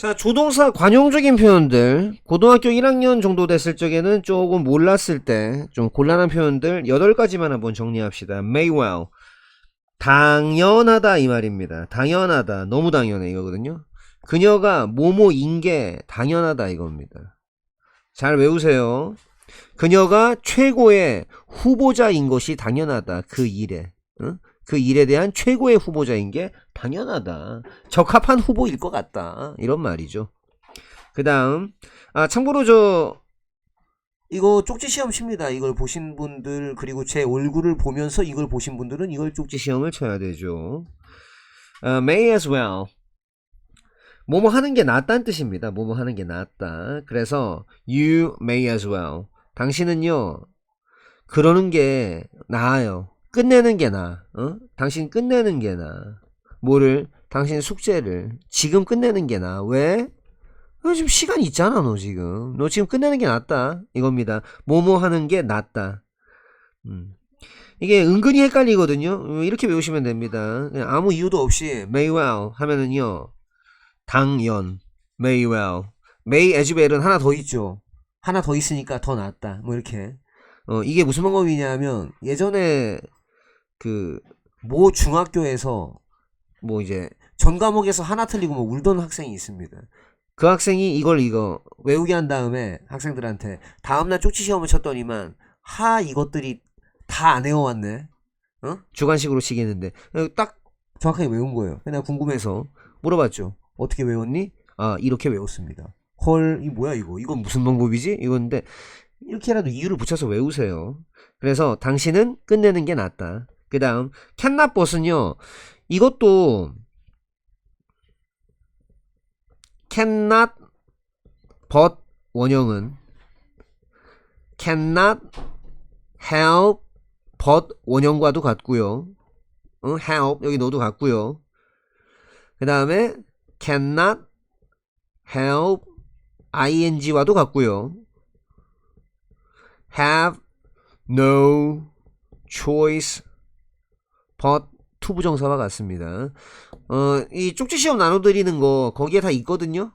자, 조동사 관용적인 표현들. 고등학교 1학년 정도 됐을 적에는 조금 몰랐을 때 좀 곤란한 표현들 8가지만 한번 정리합시다. may well. 당연하다 이 말입니다. 당연하다. 너무 당연해 이거거든요. 그녀가 뭐뭐인 게 당연하다 이겁니다. 잘 외우세요. 그녀가 최고의 후보자인 것이 당연하다. 그 일에. 응? 그 일에 대한 최고의 후보자인 게 당연하다. 적합한 후보일 것 같다. 이런 말이죠. 그 다음, 아, 참고로 저, 이거 쪽지 시험 칩니다. 이걸 보신 분들, 그리고 제 얼굴을 보면서 이걸 보신 분들은 이걸 쪽지 시험을 쳐야 되죠. 아, may as well. 뭐뭐 하는 게 낫다는 뜻입니다. 뭐뭐 하는 게 낫다. 그래서, you may as well. 당신은요, 그러는 게 나아요. 끝내는 게 나아. 어? 당신 끝내는 게 나아. 뭐를? 당신 숙제를 지금 끝내는 게 나아. 왜? 너 지금 시간 있잖아, 너 지금. 너 지금 끝내는 게 낫다. 이겁니다. 뭐뭐 하는 게 낫다. 음. 이게 은근히 헷갈리거든요. 음, 이렇게 외우시면 됩니다. 아무 이유도 없이 may well 하면은요. 당연, may well. may as well은 하나 더 있죠. 하나 더 있으니까 더 낫다. 뭐 이렇게. 어, 이게 무슨 방법이냐면 예전에 그 모 중학교에서 뭐 이제 전 과목에서 하나 틀리고 뭐 울던 학생이 있습니다. 그 학생이 이걸 이거 외우게 한 다음에 학생들한테 다음날 쪽지 시험을 쳤더니만 하 이것들이 다 안 외워왔네. 어? 주관식으로 시키는데 딱 정확하게 외운 거예요. 내가 궁금해서 물어봤죠. 어떻게 외웠니? 아 이렇게 외웠습니다. 헐, 이 뭐야 이거? 이건 무슨 방법이지? 이건데 이렇게라도 이유를 붙여서 외우세요. 그래서 당신은 끝내는 게 낫다. 그 다음 캔낫벗은요. 이것도 cannot but 원형은 cannot help but 원형과도 같고요. 응? help 여기 너도 같고요. 그 다음에 cannot help ing와도 같고요. have no choice but 투부정사와 같습니다. 어, 이 쪽지 시험 나눠드리는 거 거기에 다 있거든요.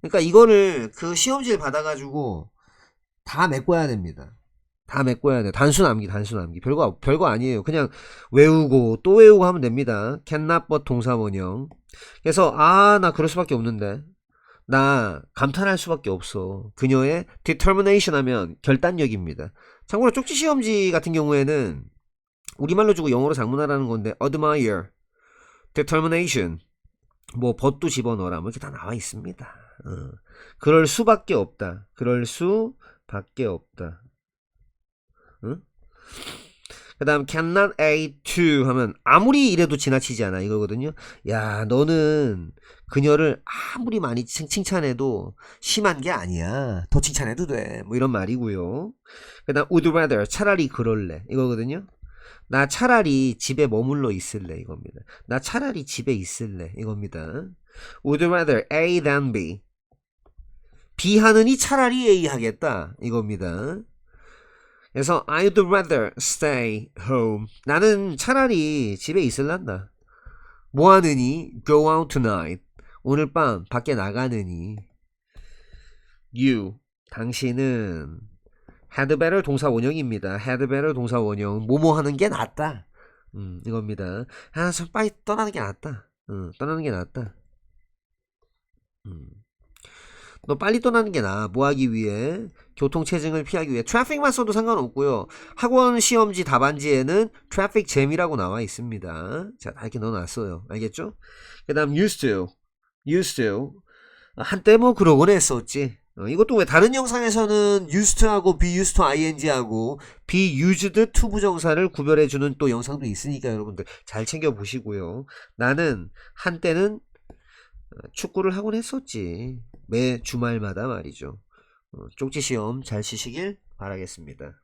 그러니까 이거를 그 시험지를 받아가지고 다 메꿔야 됩니다. 다 메꿔야 돼. 단순 암기, 단순 암기. 별거 별거 아니에요. 그냥 외우고 또 외우고 하면 됩니다. cannot but 동사원형. 그래서 아 나 그럴 수밖에 없는데 나 감탄할 수밖에 없어. 그녀의 determination 하면 결단력입니다. 참고로 쪽지 시험지 같은 경우에는 우리말로 주고 영어로 장문하라는 건데 admire, determination, 뭐 벗도 집어넣어라 뭐 이렇게 다 나와 있습니다. 어. 그럴 수밖에 없다. 그럴 수밖에 없다. 응? 그 다음 cannot a to 하면 아무리 이래도 지나치지 않아 이거거든요. 야 너는 그녀를 아무리 많이 칭, 칭찬해도 심한 게 아니야. 더 칭찬해도 돼. 뭐 이런 말이고요. 그 다음 would rather 차라리 그럴래 이거거든요. 나 차라리 집에 머물러 있을래 이겁니다. 나 차라리 집에 있을래 이겁니다. Would rather A than B. B 하느니 차라리 A 하겠다 이겁니다. 그래서 I'd rather stay home. 나는 차라리 집에 있을란다. 뭐 하느니? Go out tonight. 오늘 밤 밖에 나가느니. You. 당신은 better 동사 원형입니다. better 동사 원형. 뭐뭐 하는 게 낫다. 음, 이겁니다. 아, 좀 빨리 떠나는 게 낫다. 음, 떠나는 게 낫다. 음. 너 빨리 떠나는 게 나아. 뭐 하기 위해? 교통체증을 피하기 위해. 트래픽만 써도 상관없고요. 학원 시험지 답안지에는 트래픽 잼이라고 나와 있습니다. 자, 다 이렇게 넣어놨어요. 알겠죠? 그 다음 used to. used to. 한때 뭐 그러곤 했었지. 어, 이것도 왜 다른 영상에서는 used to하고 be used to ing하고 be used to 부정사를 구별해주는 또 영상도 있으니까 여러분들 잘 챙겨보시고요. 나는 한때는 어, 축구를 하곤 했었지. 매 주말마다 말이죠. 어, 쪽지 시험 잘 치시길 바라겠습니다.